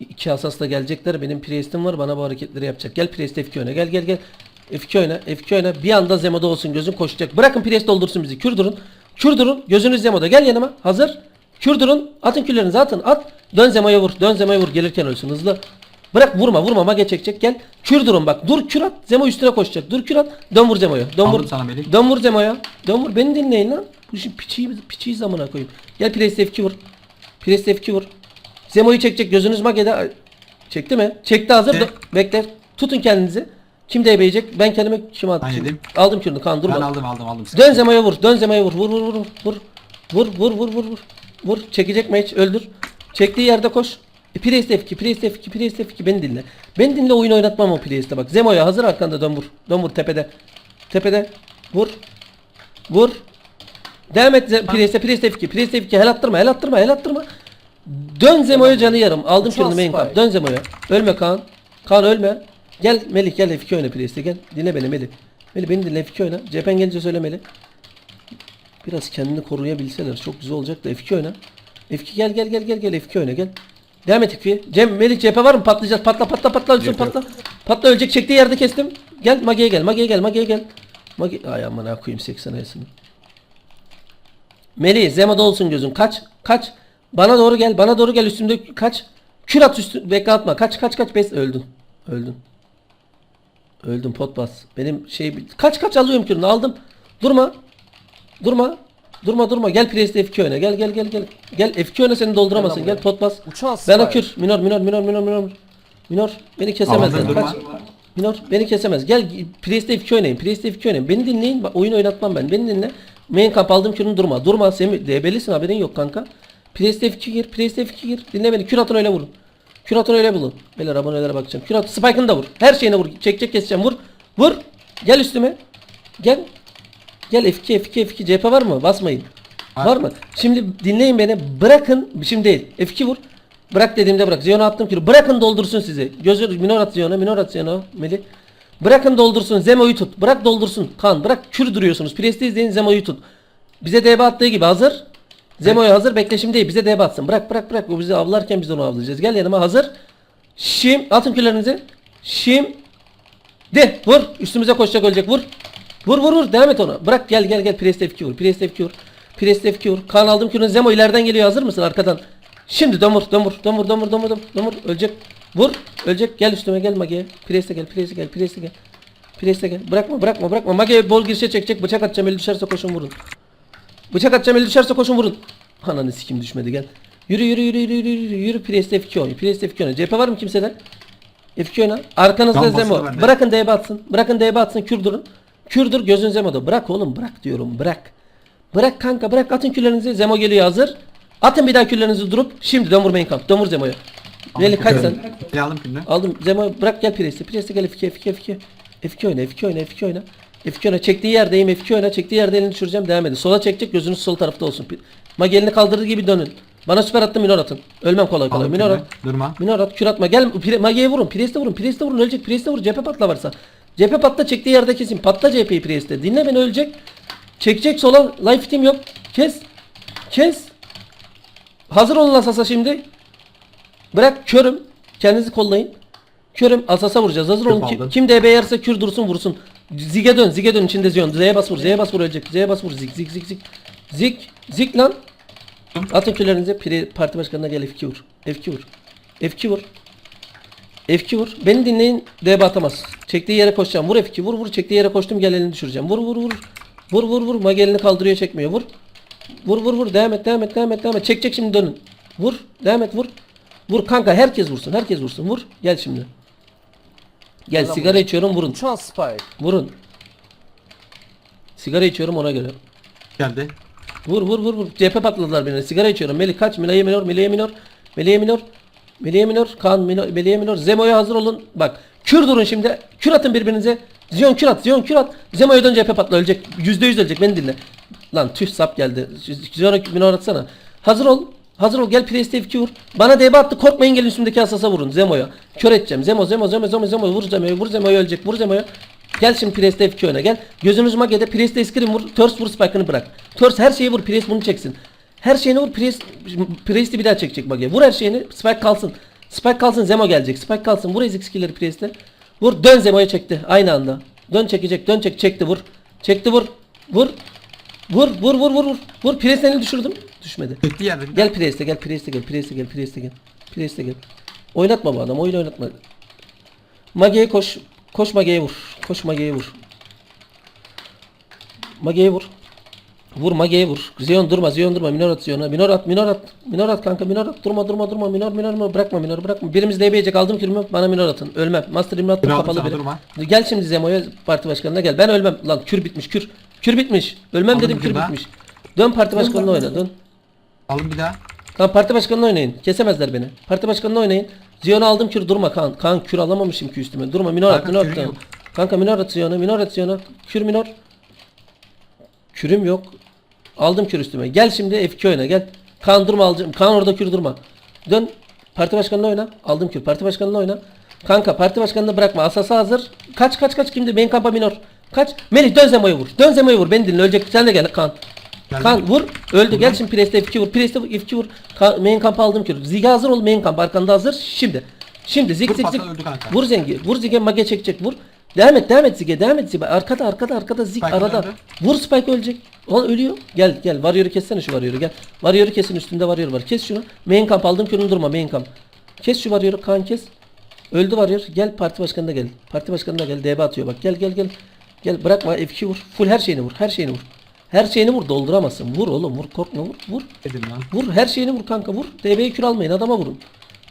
İki asasla gelecekler. Benim Priest'im var. Bana bu hareketleri yapacak. Gel Priest F2 oyna. Gel gel gel. F2 oyna. F2 oyna. Bir anda Zemo'da olsun. Gözün koşacak. Bırakın Priest doldursun bizi. Kür durun. Kür durun. Gözünüz Zemo'da. Gel yanıma. Hazır. Kür durun. Atın küllerinizi atın. At. Dön Zemo'ya vur. Dön Zemo'ya vur. Gelirken ölsün. Hızlı. Bırak vurma vurma mage çekecek gel. Kür durun bak. Dur kür at. Zemo üstüne koşacak. Dur kür at. Dön vur Zemo'ya. Dön Aldım vur. sana Melih. Dön vur Zemo'ya. Dön vur. Beni dinleyin lan. Bu işin piçiyi, piçiyi zamana koyayım. Gel Priest F2 vur. Priest F2 vur. Zemo'yu çekecek. Gözünüz magede. Ay, Çekti mi? Çekti hazır. Dur, Bekle. Tutun kendinizi. Kim DB'yecek? Ben kendime kim attım? Ben yedim. Aldım kürünü. Kan durma. Ben aldım aldım aldım. Dön Zemo'ya vur. Dön Zemo'ya vur. Vur vur vur vur. Vur vur vur vur vur. Vur. Çekecek mage öldür. Çektiği yerde koş. E, Priest F2, Priest F2, Priest F2 beni dinle. Beni dinle oyun oynatmam o Priest'e bak. Zemo'ya hazır arkanda dön vur. Dön vur tepede. Tepede. Vur. Vur. Devam et Priest'e, Priest F2, Priest F2 hel attırma, hel attırma, hel attırma. Dön Zemo'ya canı yarım. Aldım şunu main camp. Dön Zemo'ya. Ölme Kaan. Kaan ölme. Gel Melih gel F2 oyna Priest'e gel. Dinle beni Melih. Melih beni dinle F2 oyna. Cephen gelince söyle Melih. Biraz kendini koruyabilseler çok güzel olacak da F2 oyna. F2 gel gel gel gel gel F2 oyna gel. Devam et F2'ye. Cem Melih cephe var mı? Patlayacağız. Patla patla patla ölsün Cephe. patla. Patla ölecek. Çektiği yerde kestim. Gel Mage'ye gel. Mage'ye gel. Mage'ye gel. Mage ay aman ha koyayım 80 ayasını. Melih Zema'da olsun gözün. Kaç. Kaç. Bana doğru gel. Bana doğru gel üstümde kaç. Kür at üstü. Bekle atma. Kaç kaç kaç. Bes öldün. Öldün. Öldüm pot bas. Benim şey kaç kaç alıyorum kürünü aldım. Durma. Durma. Durma durma. Gel Priest F2 oyna. Gel gel gel gel. Gel F2 oyna seni dolduramasın. Gel pot bas. Ben o kür. Minor minor minor minor minor. Minor beni kesemezler. Kaç. durma. Minor beni kesemez. Gel Priest F2 oynayın. Priest F2 oynayın. Beni dinleyin. Bak, oyun oynatmam ben. Beni dinle. Main camp aldım kürünü durma. Durma. Semih DB'lisin haberin yok kanka. Priest F2 gir. Priest F2 gir. Dinle beni. Kür atın öyle vurun. Kür atın öyle bulun. Beyler abonelere bakacağım. Kür at. Spike'ını da vur. Her şeyine vur. Çekecek keseceğim. Vur. Vur. Gel üstüme. Gel. Gel F2 F2 F2 CHP var mı? Basmayın. Var. Var mı? Şimdi dinleyin beni. Bırakın. Şimdi değil. F2 vur. Bırak dediğimde bırak. Zion'a attım ki. Bırakın doldursun sizi. Gözü minor at Zion'a. Minor at Zion'a. Melih. Bırakın doldursun. Zemo'yu tut. Bırak doldursun. Kan. Bırak kür duruyorsunuz. Presti izleyin. Zemo'yu tut. Bize DB attığı gibi hazır. Zemo'ya hazır. Bekle şimdi değil. Bize DB atsın. Bırak bırak bırak. O bizi avlarken biz onu avlayacağız. Gel yanıma hazır. Şim. Atın küllerinizi. Şim. De vur. Üstümüze koşacak ölecek. Vur. Vur vur vur. Devam et ona. Bırak gel gel gel. Priest F2 vur. Priest F2 vur. Priest F2 vur. Kan aldım kürünü. Zemo ileriden geliyor. Hazır mısın arkadan? Şimdi dön vur. Dön vur. Dön vur. Dön. Ölecek. Vur. Ölecek. Gel üstüme gel Mage'ye. Priest'e gel. Priest'e gel. Priest'e gel. Priest'e gel. Bırakma bırakma bırakma. Mage'ye bol girişe çekecek. Bıçak atacağım. Eli düşerse koşun vurun. Bıçak atacağım. Eli düşerse koşun vurun. Ananı sikim düşmedi gel. Yürü yürü yürü yürü yürü yürü. Yürü Priest F2 oyna. Priest F2 oyna. CHP var mı kimseden? F2 oyna. Arkanızda Tam basılı Zemo. bende. Bırakın DB atsın. Bırakın DB atsın. Kür durun. Kür dur gözün Zemo'da. Bırak oğlum bırak diyorum. Bırak. Bırak kanka bırak atın küllerinizi. Zemo geliyor hazır. Atın bir daha küllerinizi durup. Şimdi dön vurmayın kamp. Dön vur Zemo'ya. Melih kaç sen? Aldım kürünü. Aldım. Zemo bırak gel Priest'e. Priest'e gel F2 F2 F2. F2 oyna F2 oyna F2 oyna. F2 oyna. Çektiği yerdeyim F2 oyna. Çektiği yerde elini düşüreceğim. Devam edin. Sola çekecek gözünüz sol tarafta olsun. Mage elini kaldırdığı gibi dönün. Bana süper attın minor atın. Ölmem kolay kolay. Minor at. Durma. Minor at kür atma. Gel Pri- Mage'ye vurun. Priest'e vurun. Priest'e vurun. Ölecek. Priest'e vurun. Cephe patla varsa. Cephe patla çektiği yerde kesin. Patla cepheyi Priest'e. Dinle beni ölecek. Çekecek sola. Life team yok. Kes. Kes. Hazır olun Asas'a şimdi. Bırak körüm. Kendinizi kollayın. Körüm Asas'a vuracağız. Hazır olun. Küp Kim, aldım. kim DB yerse kür dursun vursun. Zig'e dön. Zig'e dön. içinde Zion. Z'ye bas vur. Z'ye bas vur ölecek. Z'ye bas vur. Zik zik zik zik. Zik. Zik lan. Atın küllerinize. Pri- Parti başkanına gel F2 vur. F2 vur. F2 vur. F2 vur. Beni dinleyin. DB atamaz. Çektiği yere koşacağım. Vur F2. Vur vur. Çektiği yere koştum. Gel düşüreceğim. Vur vur vur. Vur vur vur. Mage elini kaldırıyor çekmiyor. Vur. Vur vur vur. Devam et devam et devam et devam et. Çek çek şimdi dönün. Vur. Devam et vur. Vur kanka herkes vursun. Herkes vursun. Vur. Gel şimdi. Gel lan sigara içiyorum vurun. Uçan spy. Vurun. Sigara içiyorum ona göre. Geldi. Vur vur vur vur. Cephe patladılar beni. Sigara içiyorum. Melih kaç. Melih'e minor. Melih'e minor. Melih'e minor. Melih'e minor. Kaan minor. Melih'e minor. Zemo'ya hazır olun. Bak. Kür durun şimdi. Kür atın birbirinize. Zion kür at. Zion kür at. Zemo'ya dön cephe patla. Ölecek. Yüzde yüz ölecek. Beni dinle. Lan tüh sap geldi. Zion'a minor atsana. Hazır ol. Hazır ol. Gel Priest'e F2 vur. Bana DB attı. Korkmayın gelin üstümdeki asasa vurun. Zemo'ya. Kör edeceğim. Zemo Zemo Zemo Zemo Zemo. Vur Zemo'ya. Vur Zemo'ya ölecek. Vur Zemo'ya. Gel şimdi Priest'e F2 oyna gel. Gözünüz Mage'de Priest'e screen vur. Thurs vur spike'ını bırak. Thurs her şeyi vur. Priest bunu çeksin. Her şeyini vur. Priest, Priest'i bir daha çekecek Mage. Vur her şeyini. Spike kalsın. Spike kalsın Zemo gelecek. Spike kalsın. Vur ezik skill'leri Priest'e. Vur dön Zemo'ya çekti. Aynı anda. Dön çekecek. Dön çek. Çekti vur. Çekti vur. Vur. Vur vur vur vur vur. Vur Priest'e elini düşürdüm. Düşmedi. Çektiği yerde. Gel Priest'e gel Priest'e gel Priest'e gel Priest'e gel. Priest'e gel. Oynatma bu adam. Oyun oynatma. Mage'ye koş. Koş Mage'ye vur. Koş Mage'ye vur. Mage'ye vur. Vur Mage'ye vur. Zion durma Zion durma. Minor at Zion'a. Minor at minor at. Minor at kanka minor at. Durma durma durma. Minor minor minor. Bırakma minor bırakma. Birimiz DB'yecek aldım kürümü. Bana minor atın. Ölmem. Master attım kapalı biri. durma. Gel şimdi Zemo'ya parti başkanına gel. Ben ölmem. Lan kür bitmiş kür. Kür bitmiş. Ölmem Aldım dedim kür kür daha. bitmiş. Dön parti başkanına oyna dön. Alın bir daha. Tamam parti başkanına oynayın. Kesemezler beni. Parti başkanına oynayın. Zion'u aldım kür durma Kaan. Kaan kür alamamışım ki üstüme. Durma minor at Kanka, minor at. yok. Kanka minor at Zion'u minor at Zion'u. Kür minor. Kürüm yok. Aldım kür üstüme. Gel şimdi F2 oyna gel. Kaan durma alacağım. Kaan orada kür durma. Dön. Parti başkanına oyna. Aldım kür. Parti başkanına oyna. Kanka parti başkanını bırakma. Asası hazır. Kaç kaç kaç kimdi? Main kampa minor. Kaç. Melih dön Zemo'ya vur. Dön Zemo'ya vur. Beni dinle. Ölecek. Sen de gel Kaan. Geldim. Kan vur. Öldü. Gel şimdi Priest'e F2 vur. Priest'e F2 vur. Ka- main kampı aldım ki. Zig'e hazır ol. Main kamp arkanda hazır. Şimdi. Şimdi zig zig zig. Vur Zengi. Vur Zig'e mage çekecek. Vur. Devam et. Devam et Zig'e. Devam et Zig'e. Arkada arkada arkada Zig Spike arada. öldü. Vur Spike ölecek. O ölüyor. Gel gel. Warrior'ı kessene şu Warrior'ı gel. Warrior'ı kesin üstünde Warrior var. Kes şunu. Main kamp aldım ki durma main kamp. Kes şu Warrior'ı kan kes. Öldü Warrior. Gel parti başkanına gel. Parti başkanına gel. DB atıyor bak. Gel gel gel. Gel bırakma F2 vur. Full her şeyini vur. Her şeyini vur. Her şeyini vur dolduramazsın. Vur oğlum vur korkma vur. Vur. Dedim lan. Vur her şeyini vur kanka vur. DB'yi kür almayın adama vurun.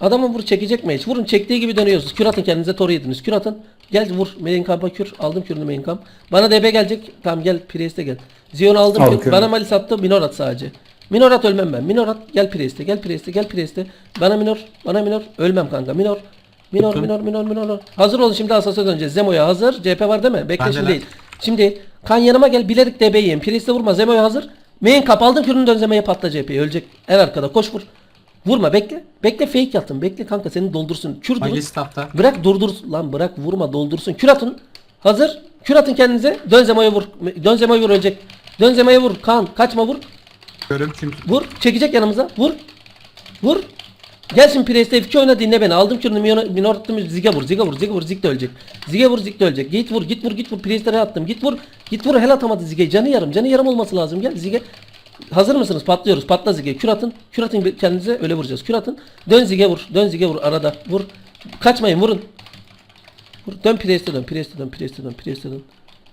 Adama vur çekecek mi hiç? Vurun çektiği gibi dönüyorsunuz. Kür atın kendinize toru yediniz. Kür atın. Gel vur. Main kamp'a kür. Aldım kürünü main kamp. Bana DB gelecek. Tamam gel Priest'e gel. Zion'u aldım. Kür. kürünü. Bana Malis attı. Minor at sadece. Minor at ölmem ben. Minor at. Gel Priest'e. Gel Priest'e. Gel Priest'e. Bana minor. Bana minor. Ölmem kanka. Minor. Minor, minor, minor, minor. Hazır olun şimdi Asas'a döneceğiz. Zemo'ya hazır. CP var değil mi? Bekle şimdi değil. Şimdi kan yanıma gel. Bilerek DB yiyin. Priest'e vurma. Zemo'ya hazır. Main kap aldım kürünü dön Zemo'ya patla CP'yi. Ölecek. En arkada koş vur. Vurma bekle. Bekle fake yatın. Bekle kanka seni doldursun. Kür dur. Magi staff'ta. Bırak durdur. Lan bırak vurma doldursun. Kür atın. Hazır. Kür atın kendinize. Dön Zemo'ya vur. Dön Zemo'ya vur ölecek. Dön Zemo'ya vur. Kan kaçma vur. Görüm çünkü. Vur. Çekecek yanımıza. Vur. Vur. Gel şimdi Priest'e F2 oyna dinle beni. Aldım minor, minor attım. Zig'e vur. Zig'e vur. Zig'e vur. Zig de ölecek. Zig'e vur. Zig de ölecek. Git vur. Git vur. Git vur. Priest'e attım. Git vur. Git vur. Hel atamadı Zig'e. Canı yarım. Canı yarım olması lazım. Gel Zig'e. Hazır mısınız? Patlıyoruz. Patla Zig'e. Kür atın. Kür atın kendinize. Öyle vuracağız. Kür atın. Dön Zig'e vur. Dön Zig'e vur. Arada. Vur. Kaçmayın. Vurun. Vur. Dön Priest'e dön. Priest'e dön. Priest'e dön. Priest'e dön.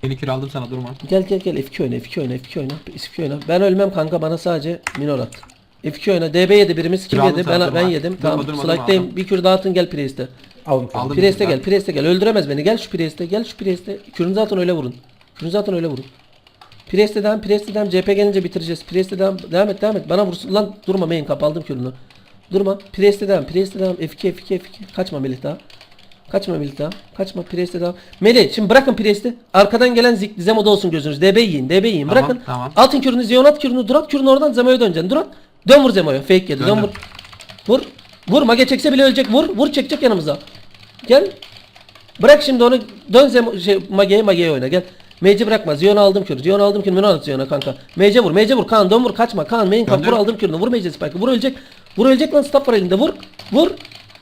Yeni kür aldım sana durma. Gel gel gel F2 oyna F2 oyna F2 oyna F2 oyna. Ben ölmem kanka bana sadece minor at. F2 oyna. DB yedi birimiz kim Aldım yedi? Ben ben yedim. Durma, tamam. durma, Bir kür dağıtın gel Priest'e. Aldım. Aldım. Priest'e gel. Priest'e gel. Öldüremez beni. Gel şu Priest'e. Gel şu Priest'e. Kürünü zaten öyle vurun. Kürünü zaten öyle vurun. Priest'e devam. Priest'e devam. CP gelince bitireceğiz. Priest'e devam. Devam et devam et. Bana vursun. Lan durma main kap aldım kürünü. Durma. Priest'e devam. Priest'e devam. F2 F2 F2. Kaçma Melih daha. Kaçma Melih daha. Kaçma Priest'e devam. Melih şimdi bırakın Priest'i. Arkadan gelen zik Zemo'da olsun gözünüz. DB yiyin. DB yiyin. Tamam, Bırakın. tamam. Atın kürünü. Ziyon at kürünü. Dur at kürünü oradan Zemo'ya döneceksin. Dur at. Dön vur Zemo'ya. Fake yedi. Dön Döndüm. vur. Vur. Vur. Mage çekse bile ölecek. Vur. Vur çekecek yanımıza. Gel. Bırak şimdi onu. Dön Zemo, şey, Mage'ye Mage'ye oyna. Gel. Mage'i bırakma. Zion'u aldım kürü. Zion'u aldım kürü. Minor at Zion'a kanka. Mage'e vur. Mage'e vur. Kaan dön vur. Kaçma. Kaan main kamp. Vur Döndüm. aldım kürünü. Vur Mage'e spike'ı. Vur ölecek. Vur ölecek lan. Staff var elinde. Vur. Vur.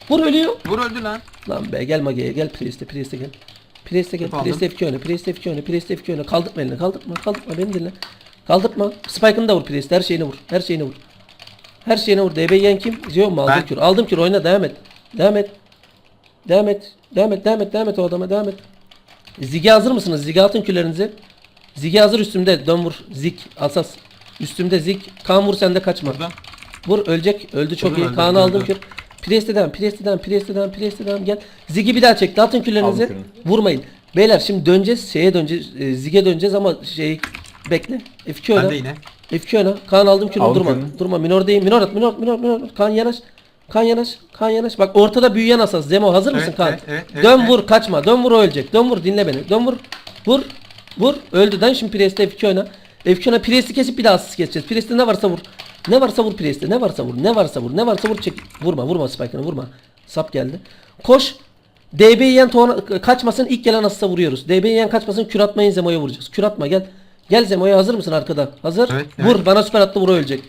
Vur ölüyor. Vur öldü lan. Lan be gel Mage'ye gel Priest'e Priest'e gel. Priest'e gel. Priest'e F2 oyna. Priest'e F2 oyna. Priest'e F2 oyna. Kaldırtma elini. Kaldırtma. Kaldırtma beni dinle. Kaldırtma. Spike'ını da vur Priest'e. Her şeyini vur. Her şeyini vur. Her şeyine vur. DB yiyen kim? Zion mu? Aldım Ben. kür. Aldım kür. Oyna devam et. Devam et. Devam et. Devam et. Devam et. Devam et o adama. Devam et. Zig'e hazır mısınız? Zig'e atın küllerinizi. Zig'e hazır üstümde. Dön vur. Zig. Asas. Üstümde Zig. Kaan vur sen de kaçma. Burada. Vur ölecek. Öldü çok Öldü, iyi. öldü, Kaan'ı aldım öldü. kür. Priest'e Priest'e Priest'e Priest'e gel. Zig'i bir daha çekti. Atın küllerinizi. Aldım Vurmayın. Beyler şimdi döneceğiz. Şeye döneceğiz. e, Zig'e döneceğiz ama şey bekle. F2 Ben de yine. F2 oyna. Kaan aldım Aldım durma. Durma. Minor değil. Minor at. Minor minor minor. Kaan yanaş. Kaan yanaş. Kaan yanaş. Bak ortada büyüyen asas. Zemo hazır mısın Evet, Kaan? evet, evet, evet, Dön evet. vur kaçma. Dön vur o ölecek. Dön vur dinle beni. Dön vur. Vur. Vur. Öldü. Dön şimdi Priest'e F2 oyna. F2 oyna. Priest'i kesip bir daha asist geçeceğiz. Priest'te ne varsa vur. Ne varsa vur Priest'te. Ne varsa vur. Ne varsa vur. Ne varsa vur. Çek. Vurma. Vurma Spike'ını vurma. Sap geldi. Koş. DB yiyen tuğana- kaçmasın ilk gelen asısa vuruyoruz. DB yiyen kaçmasın kür atmayın Zemo'ya vuracağız. Kür atma gel. Gel Zemo'ya hazır mısın arkada? Hazır. Evet, Vur evet. bana süper attı vur ölecek.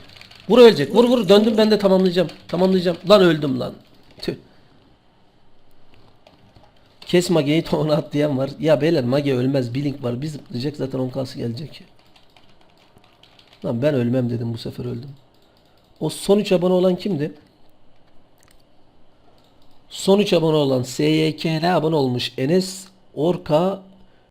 Vur ölecek. Vur vur döndüm ben de tamamlayacağım. Tamamlayacağım. Lan öldüm lan. Tüh. Kes Mage'yi tona at diyen var. Ya beyler Mage ölmez. Blink var. Bir zıplayacak zaten 10 kası gelecek. Lan ben ölmem dedim bu sefer öldüm. O son 3 abone olan kimdi? Son 3 abone olan SYKN abone olmuş. Enes, Orka,